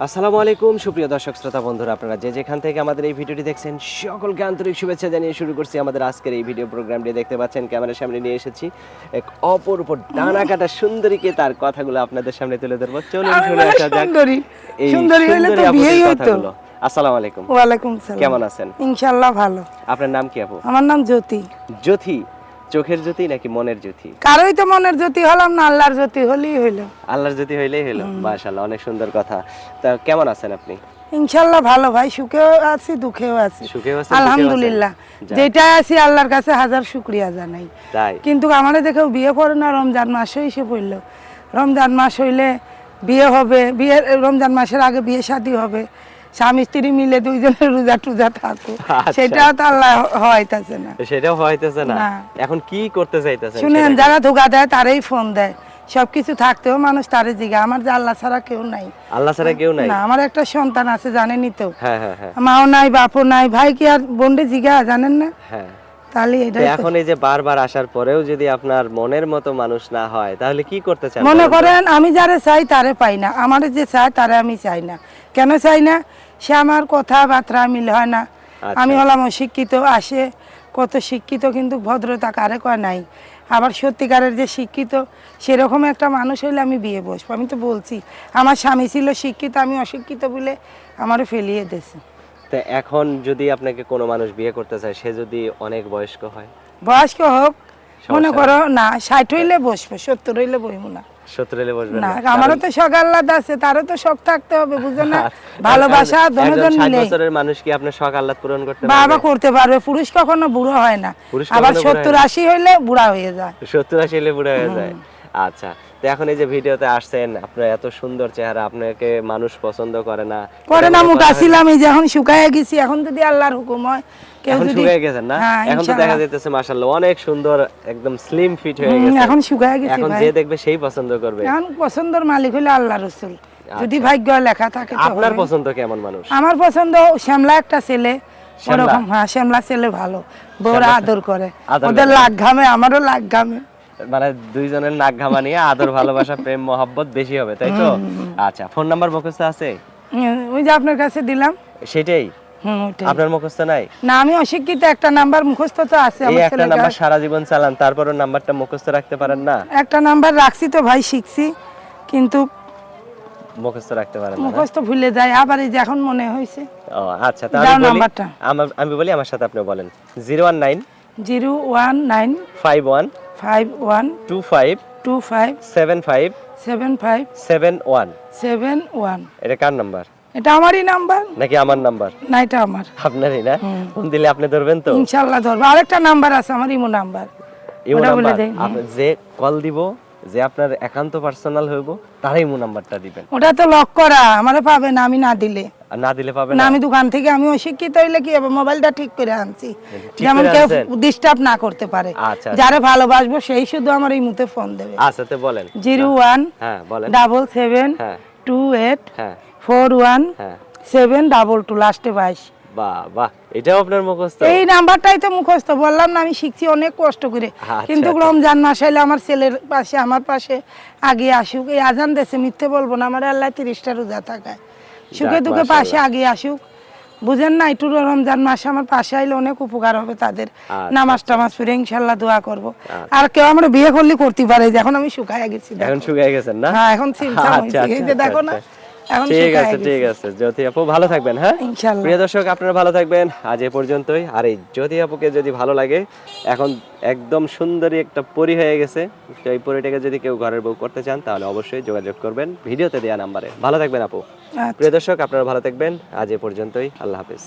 আসসালামু আলাইকুম সুপ্রিয় দর্শক শ্রোতা বন্ধুরা আপনারা যে যেখান থেকে আমাদের এই ভিডিওটি দেখছেন সকলকে আন্তরিক শুভেচ্ছা জানিয়ে শুরু করছি আমাদের আজকের এই ভিডিও প্রোগ্রামটি। দেখতে পাচ্ছেন ক্যামেরার সামনে নিয়ে এসেছি এক অপরূপ ডানা কাটা সুন্দরীকে তার কথাগুলো আপনাদের সামনে তুলে ধরবো। চলুন শুনে আসা যাক সুন্দরী। এই সুন্দরী হলে তো বিয়েই কথাগুলো। আসসালামু আলাইকুম। ওয়ালাইকুম সালাম। কেমন আছেন? ইনশাল্লাহ ভালো। আপনার নাম কি আপু আমার নাম জ্যোতি। জ্যোতি চোখের জ্যোতি নাকি মনের জ্যোতি? কারোই তো মনের জ্যোতি হলাম না আল্লাহর জ্যোতি হলেই হইল। আল্লাহর জ্যোতি হইলেই হলো মাশাআল্লাহ অনেক সুন্দর কথা। তা কেমন আছেন আপনি? ইনশাল্লাহ ভালো ভাই সুখেও আছি দুঃখেও আছি। সুখেও আছেন? আলহামদুলিল্লাহ। যেটা আছি আল্লাহর কাছে হাজার শুক্রিয়া জানাই। তাই। কিন্তু আমার দেখেও বিয়ে করে না রমজান মাসে এসে পড়ল। রমজান মাস হইলে বিয়ে হবে বিয়ে রমজান মাসের আগে বিয়ে শাদী হবে। স্বামী স্ত্রী মিলে দুইজনের রোজা টুজা থাকো আচ্ছা। সেটাও তো আল্লাহ হইতাছে না। সেটাও হইতেছে না। এখন কি করতে চাইতেছেন শুনেন যারা ধোকা দেয় তারাই ফোন দেয়। সবকিছু থাকতেও মানুষ তারে জিগা। আমার যে আল্লাহ ছাড়া কেউ নাই। আল্লাহ ছাড়া কেউ নাই? না আমার একটা সন্তান আছে জানেনই তো। হ্যাঁ হ্যাঁ হ্যাঁ। মাও নাই বাপও নাই। ভাই কি আর বন্ডে জিগা জানেন না? হ্যাঁ। তাহলে তো। এখন এই যে বারবার আসার পরেও যদি আপনার মনের মতো মানুষ না হয় তাহলে কি করতে চান মনে করেন আমি যারে চাই তারে পাই না। আমার যে চাই তারে আমি চাই না। কেন চাই না? সে আমার কথাবার্তা মিল হয় না। আচ্ছা। আমি হলাম অশিক্ষিত আসে কত শিক্ষিত কিন্তু ভদ্রতা কারে কয় নাই। আবার সত্যিকারের যে শিক্ষিত সেরকম একটা মানুষ হইলে আমি বিয়ে বসবো। আমি তো বলছি আমার স্বামী ছিল শিক্ষিত আমি অশিক্ষিত বলে আমারও ফেলিয়ে দিয়েছে। তো এখন যদি আপনাকে কোনো মানুষ বিয়ে করতে চায় সে যদি অনেক বয়স্ক হয়? বয়স্ক হোক মনে করো না ষাট হইলে বসবো সত্তর হইলে বইব না। সত্তর এলে বসবেন না আমারও তো শখ আহ্লাদ আছে তারও তো শখ থাকতে হবে বুঝলেন না। ভালোবাসা দনজন মিলে। বছরের মানুষ কি আপনার শখ আহ্লাদ পূরণ করতে বাবা করতে পারবে পুরুষ কখনো বুড়ো হয় না। আবার কখনো বুড়ো সত্তর হয় আশি হইলে বুড়া হয়ে যায়। সত্তর আশি হইলে বুড়া হয়ে যায়। আচ্ছা তো এখন এই যে ভিডিওতে আসছেন আপনার এত সুন্দর চেহারা আপনাকে মানুষ পছন্দ করে না। করে না মুখ আসিলাম এই যে এখন শুকায় গেছি এখন যদি আল্লাহর হুকুম হয় কেউ যদি শুকিয়ে গেছেন না? হ্যাঁ, এখন তো দেখা যাইতেছে মাশাআল্লাহ অনেক সুন্দর একদম স্লিম ফিট হয়ে গেছে। এখন শুকায় গেছি এখন যে দেখবে সেই পছন্দ করবে। এখন পছন্দের মালিক হলো আল্লাহ রসুল। যদি ভাগ্য লেখা থাকে আচ্ছা। আপনার পছন্দ কেমন মানুষ? আমার পছন্দ শ্যামলা একটা ছেলে? ওরকম হ্যাঁ শ্যামলা ছেলে ভালো। বউরা আদর করে। ওদের লাগ ঘামে আমারও লাগ ঘামে। মানে দুইজনের নাক ঘামা নিয়ে আদর ভালোবাসা প্রেম মহব্বত বেশি হবে তাই তো? আচ্ছা ফোন নাম্বার মুখস্থ আছে? ওই যে আপনার কাছে দিলাম। সেটাই? আপনার মুখস্থ নাই? না আমি অশিক্ষিত একটা নাম্বার মুখস্থ তো আছে আমার একটা নাম্বার সারা জীবন চালান তারপরও নাম্বারটা মুখস্থ রাখতে পারেন না? একটা নাম্বার রাখছি তো ভাই শিখছি কিন্তু মুখস্থ রাখতে পারেন না? মুখস্থ ভুলে যায় আবার এই যে এখন মনে হয়েছে। ও আচ্ছা তাহলে নাম্বারটা। আমি বলি আমার সাথে আপনি বলেন। Zero one nine zero one nine five one five one two five two five seven five seven five seven one seven one এটা কার নাম্বার? এটা আমারই নাম্বার। নাকি আমার নাম্বার? না এটা আমার। আপনারই না? ফোন দিলে আপনি ধরবেন তো? ইনশাল্লাহ ধরবো। আরেকটা নাম্বার আছে আমার ইমো নাম্বার। Imo number. আপনি যে কল দিব যে আপনার একান্ত পার্সোনাল হইব তারাই ইমো নাম্বারটা দিবেন। ওটা তো লক করা আমারে পাবে না আমি না দিলে। না দিলে পাবেন না আমি দোকান থেকে আমি অশিক্ষিত হইলে কি হবে? মোবাইলটা ঠিক করে আনছি। যেমন কেউ ডিস্টার্ব না করতে পারে। আচ্ছা, যারে ভালোবাসবো সেই শুধু আমার এই ফোন দেবে। আচ্ছা তো বলেন। হ্যাঁ বলেন। সেভেন হ্যাঁ। হ্যাঁ। হ্যাঁ। লাস্টে বাহ বাহ। এটাও আপনার মুখস্থ? এই নাম্বারটাই তো মুখস্থ। বললাম না আমি শিখছি অনেক কষ্ট করে। আচ্ছা, কিন্তু আচ্ছা। রমজান মাস হইলে আমার ছেলের পাশে আমার পাশে আগে আসুক। এই আজান দেশে মিথ্যে বলব না। আমার আল্লাহ তিরিশটা রোজা থাকায়। সুখে দুঃখে পাশে আগে আসুক। বুঝেন না একটু রমজান মাসে আমার পাশে আইলে অনেক উপকার হবে তাদের। আচ্ছা, নামাজ টামাজ ফিরে ইনশাল্লাহ দোয়া করব। আর কেউ আমরা বিয়ে করলে করতে পারে যে এখন আমি শুকায় গেছি এখন শুকায় গেছেন না? হ্যাঁ এখন আচ্ছা, হয়েছে। এই যে আচ্ছা, দেখো না আচ্ছা। ঠিক আছে ঠিক আছে। জ্যোতি আপু ভালো থাকবেন হ্যাঁ? ইনশাআল্লাহ প্রিয় দর্শক আপনারা ভালো থাকবেন। আজ এ পর্যন্তই। আর এই জ্যোতি আপুকে যদি ভালো লাগে এখন একদম সুন্দরী একটা পরি হয়ে গেছে। তো এই পরিটাকে যদি কেউ ঘরের বউ করতে চান তাহলে অবশ্যই যোগাযোগ করবেন। ভিডিওতে দেওয়া নাম্বারে। ভালো থাকবেন আপু। আচ্ছা। প্রিয় দর্শক আপনারা ভালো থাকবেন। আজ এ পর্যন্তই। আল্লাহ হাফেজ।